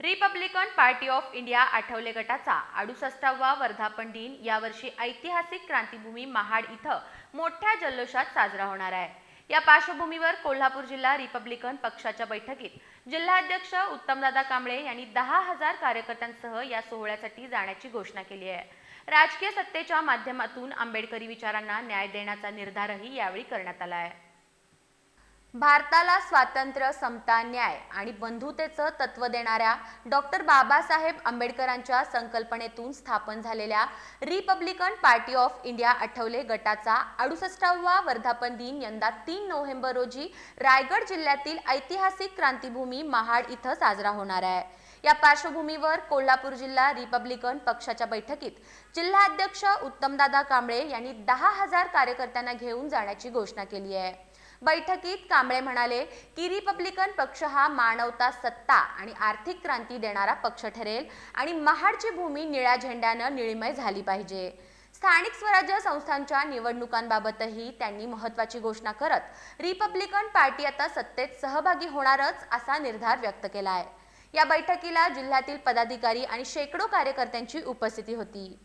Republican party of India Athawale गटाचा अडुसष्टावा वर्धापन दिन यावर्षी ऐतिहासिक क्रांतीभूमी महाड इथं मोठ्या जल्लोषात साजरा होणार आहे. या पार्श्वभूमीवर कोल्हापूर जिल्हा रिपब्लिकन पक्षाच्या बैठकीत जिल्हाध्यक्ष उत्तमदादा कांबळे यांनी दहा हजार कार्यकर्त्यांसह या सोहळ्यासाठी जाण्याची घोषणा केली आहे. राजकीय सत्तेच्या माध्यमातून आंबेडकरी विचारांना न्याय देण्याचा निर्धारही यावेळी करण्यात आला आहे. भारताला स्वातंत्र्य समता न्याय आणि बंधुतेचं तत्व देणाऱ्या डॉक्टर बाबासाहेब आंबेडकरांच्या संकल्पनेतून स्थापन झालेल्या Republican party of India Athawale गटाचा अडुसष्टावा वर्धापन दिन यंदा तीन नोव्हेंबर रोजी रायगड जिल्ह्यातील ऐतिहासिक क्रांतीभूमी महाड इथं साजरा होणार आहे. या पार्श्वभूमीवर कोल्हापूर जिल्हा रिपब्लिकन पक्षाच्या बैठकीत जिल्हाध्यक्ष उत्तमदादा कांबळे यांनी दहा हजार कार्यकर्त्यांना घेऊन जाण्याची घोषणा केली आहे. बैठकीत कांबळे म्हणाले की रिपब्लिकन पक्ष हा मानवता सत्ता आणि आर्थिक क्रांती देणारा पक्ष ठरेल आणि महाडची भूमी निळ्या झेंड्यानं निळीमय झाली पाहिजे. स्थानिक स्वराज्य संस्थांच्या निवडणुकांबाबतही त्यांनी महत्वाची घोषणा करत रिपब्लिकन पार्टी आता सत्तेत सहभागी होणारच असा निर्धार व्यक्त केला आहे या बैठकीला जिल्ह्यातील पदाधिकारी आणि शेकडो कार्यकर्त्यांची उपस्थिती होती.